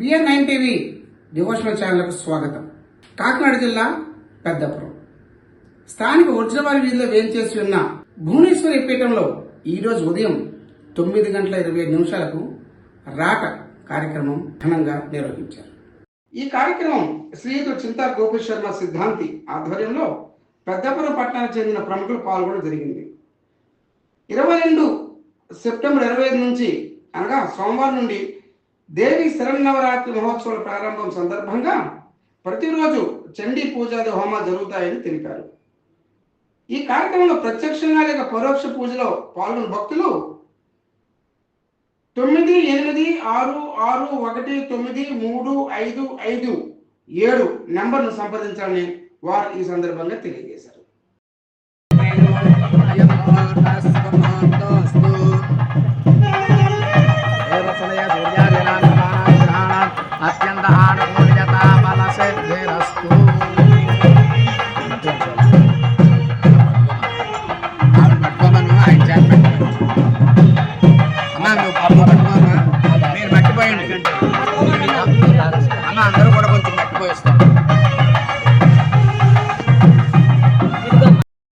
B N nine TV devotional ఛానల్కు స్వాగతం. కాకినాడ జిల్లా పెద్దపురం. స్థానిక ఉజ్జవారి వీధిలో వేంచేసి ఉన్న భువనేశ్వరి పీఠంలో ఈరోజు ఉదయం తొమ్మిది గంటల ఇరవై నిమిషాలకు రాట కార్యక్రమం ఘనంగా నిర్వహించారు. ఈ కార్యక్రమం శ్రీయుత చింతా గోపీ శర్మ సిద్ధాంతి ఆధ్వర్యంలో పెద్దపురం పట్టణానికి చెందిన ప్రముఖులు పాల్గొనడం జరిగింది. ఇరవై రెండు సెప్టెంబర్ ఇరవై ఐదు నుంచి అనగా సోమవారం నుండి దేవి శరన్నవరాత్రి మహోత్సవాల ప్రారంభం సందర్భంగా ప్రతిరోజు చండీ పూజాది హోమాలు జరుగుతాయని తెలిపారు. ఈ కార్యక్రమంలో ప్రత్యక్షంగా లేక పరోక్ష పూజలో పాల్గొన్న భక్తులు తొమ్మిది ఎనిమిది ఆరు ఆరు ఒకటి తొమ్మిది మూడు ఐదు ఐదు ఏడు నెంబర్ను సంప్రదించాలని వారు ఈ సందర్భంగా తెలియజేశారు. అత్యంత ఆనుకూల